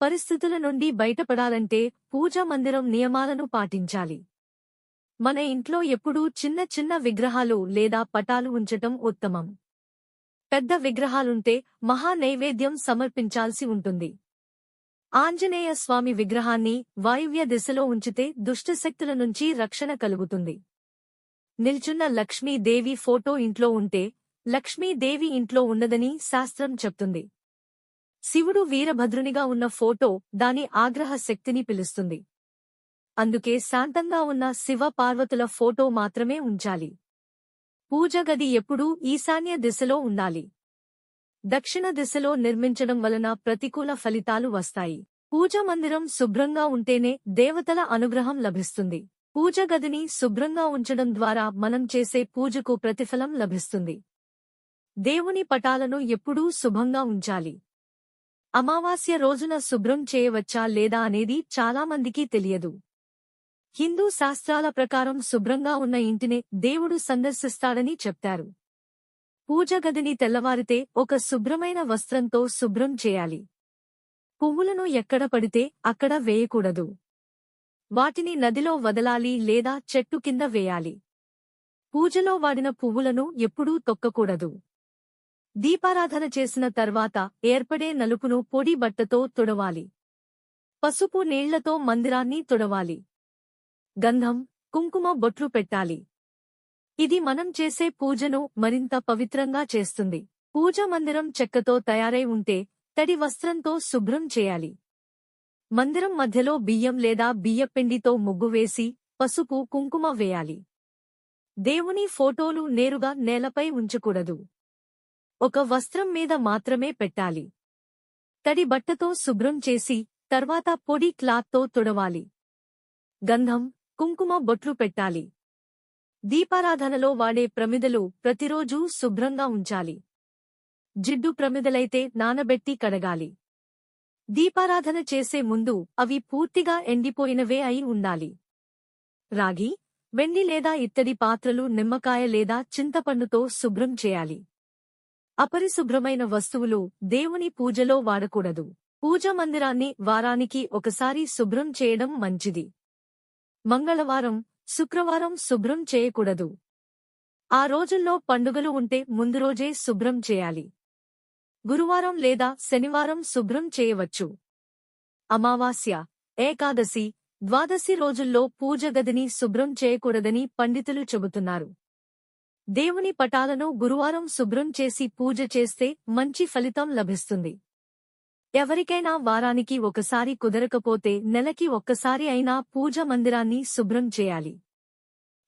పరిస్థితుల నుండి బయటపడాలంటే పూజా మందిరం నియమాలను పాటించాలి. మన ఇంట్లో ఎప్పుడూ చిన్న చిన్న విగ్రహాలు లేదా పటాలు ఉంచటం ఉత్తమం. పెద్ద విగ్రహాలుంటే మహా నైవేద్యం సమర్పించాల్సి ఉంటుంది. ఆంజనేయ స్వామి విగ్రహాన్ని వాయువ్య దిశలో ఉంచితే దుష్టశక్తుల నుంచి రక్షణ కలుగుతుంది. నిల్చున్న లక్ష్మీదేవి ఫోటో ఇంట్లో ఉంటే లక్ష్మీదేవి ఇంట్లో ఉన్నదని శాస్త్రం చెప్తుంది. శివుడు వీరభద్రునిగా ఉన్న ఫోటో దాని ఆగ్రహ శక్తిని పిలుస్తుంది. అందుకే శాంతంగా ఉన్న శివ పార్వతుల ఫోటో మాత్రమే ఉంచాలి. పూజ గది ఎప్పుడూ ఈశాన్య దిశలో ఉండాలి. దక్షిణ దిశలో నిర్మించడం వలన ప్రతికూల ఫలితాలు వస్తాయి. పూజ మందిరం శుభ్రంగా ఉంటేనే దేవతల అనుగ్రహం లభిస్తుంది. పూజ గదిని శుభ్రంగా ఉంచడం ద్వారా మనం చేసే పూజకు ప్రతిఫలం లభిస్తుంది. దేవుని పటాలను ఎప్పుడూ శుభంగా ఉంచాలి. అమావాస్య రోజున శుభ్రం చేయవచ్చా లేదా అనేది చాలామందికి తెలియదు. హిందూ శాస్త్రాల ప్రకారం శుభ్రంగా ఉన్న ఇంటినే దేవుడు సందర్శిస్తాడని చెప్తారు. పూజ గదిని తెల్లవారితే ఒక శుభ్రమైన వస్త్రంతో శుభ్రం చేయాలి. పువ్వులను ఎక్కడ పడితే అక్కడ వేయకూడదు. వాటిని నదిలో వదలాలి లేదా చెట్టు కింద వేయాలి. పూజలో వాడిన పువ్వులను ఎప్పుడూ తొక్కకూడదు. దీపారాధన చేసిన తర్వాత ఏర్పడే నలుపును పొడి బట్టతో తుడవాలి. పసుపు నీళ్ళతో మందిరాన్ని తుడవాలి. గంధం కుంకుమ బొట్లు పెట్టాలి. ఇది మనం చేసే పూజను మరింత పవిత్రంగా చేస్తుంది. పూజ మందిరం చెక్కతో తయారై ఉంటే తడి వస్త్రంతో శుభ్రం చేయాలి. మందిరం మధ్యలో బియ్యం లేదా బియ్యపిండితో ముగ్గు వేసి పసుపు కుంకుమ వేయాలి. దేవుని ఫోటోలు నేరుగా నేలపై ఉంచకూడదు. ఒక వస్త్రం మీద మాత్రమే పెట్టాలి. తడి బట్టతో శుభ్రం చేసి తర్వాత పొడి క్లాత్తో తుడవాలి. గంధం కుంకుమ బొట్లు పెట్టాలి. దీపారాధనలో వాడే ప్రమిదలు ప్రతిరోజూ శుభ్రంగా ఉంచాలి. జిడ్డు ప్రమిదలైతే నానబెట్టి కడగాలి. దీపారాధన చేసే ముందు అవి పూర్తిగా ఎండిపోయినవే అయి ఉండాలి. రాగి వెండి లేదా ఇత్తడి పాత్రలు నిమ్మకాయ లేదా చింతపండుతో శుభ్రం చేయాలి. అపరిశుభ్రమైన వస్తువులు దేవుని పూజలో వాడకూడదు. పూజ మందిరాన్ని వారానికి ఒకసారి శుభ్రం చేయడం మంచిది. మంగళవారం శుక్రవారం శుభ్రం చేయకూడదు. ఆ రోజుల్లో పండుగలు ఉంటే ముందు రోజే శుభ్రం చేయాలి. గురువారం లేదా శనివారం శుభ్రం చేయవచ్చు. అమావాస్య ఏకాదశి ద్వాదశి రోజుల్లో పూజ గదిని శుభ్రం చేయకూడదని పండితులు చెబుతున్నారు. దేవుని పటాలను గురువారం శుభ్రం చేసి పూజ చేస్తే మంచి ఫలితం లభిస్తుంది. ఎవరికైనా వారానికి ఒకసారి కుదరకపోతే నెలకి ఒక్కసారి అయినా పూజ మందిరాన్ని శుభ్రం చేయాలి.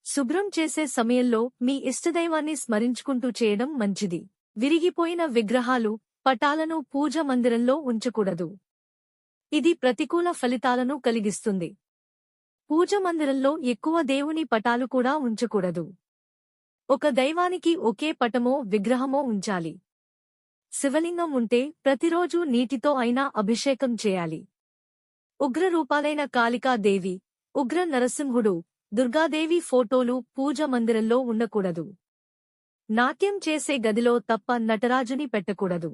శుభ్రం చేసే సమయంలో మీ ఇష్టదైవాన్ని స్మరించుకుంటూ చేయడం మంచిది. విరిగిపోయిన విగ్రహాలు పటాలను పూజ మందిరంలో ఉంచకూడదు. ఇది ప్రతికూల ఫలితాలను కలిగిస్తుంది. పూజ మందిరంలో ఎక్కువ దేవుని పటాలు కూడా ఉంచకూడదు. ఒక దైవానికి ఒకే పటమో విగ్రహమో ఉంచాలి. శివలింగం ఉంటే ప్రతిరోజూ నీటితో అయినా అభిషేకం చేయాలి. ఉగ్రరూపాలైన కాళికాదేవి ఉగ్ర నరసింహుడు దుర్గాదేవి ఫోటోలు పూజ మందిరంలో ఉండకూడదు. నాట్యం చేసే గదిలో తప్ప నటరాజుని పెట్టకూడదు.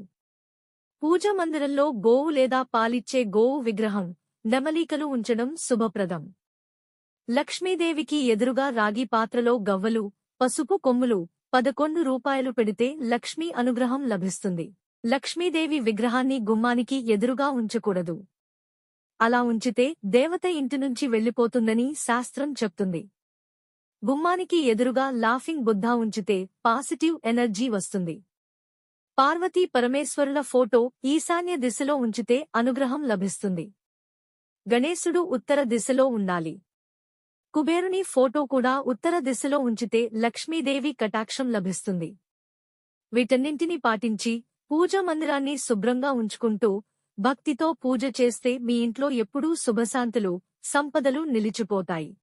పూజ మందిరంలో గోవు లేదా పాలిచ్చే గోవు విగ్రహం నెమలీకలు ఉంచడం శుభప్రదం. లక్ష్మీదేవికి ఎదురుగా రాగి పాత్రలో గవ్వలు పసుపు కొమ్ములు పదకొండు రూపాయలు పెడితే లక్ష్మీ అనుగ్రహం లభిస్తుంది. లక్ష్మీదేవి విగ్రహాన్ని గుమ్మానికి ఎదురుగా ఉంచకూడదు. అలా ఉంచితే దేవత ఇంటి నుంచి వెళ్ళిపోతుందని శాస్త్రం చెప్తుంది. గుమ్మానికి ఎదురుగా లాఫింగ్ బుద్ధ ఉంచితే పాజిటివ్ ఎనర్జీ వస్తుంది. పార్వతీ పరమేశ్వరుల ఫోటో ఈశాన్య దిశలో ఉంచితే అనుగ్రహం లభిస్తుంది. గణేశుడు ఉత్తర దిశలో ఉండాలి. కుబేరుని ఫోటో కూడా ఉత్తర దిశలో ఉంచితే లక్ష్మీదేవి కటాక్షం లభిస్తుంది. వీటన్నింటినీ పాటించి పూజా మందిరాన్ని శుభ్రంగా ఉంచుకుంటూ భక్తితో పూజ చేస్తే మీ ఇంట్లో ఎప్పుడూ శుభశాంతులు సంపదలు నిలిచిపోతాయి.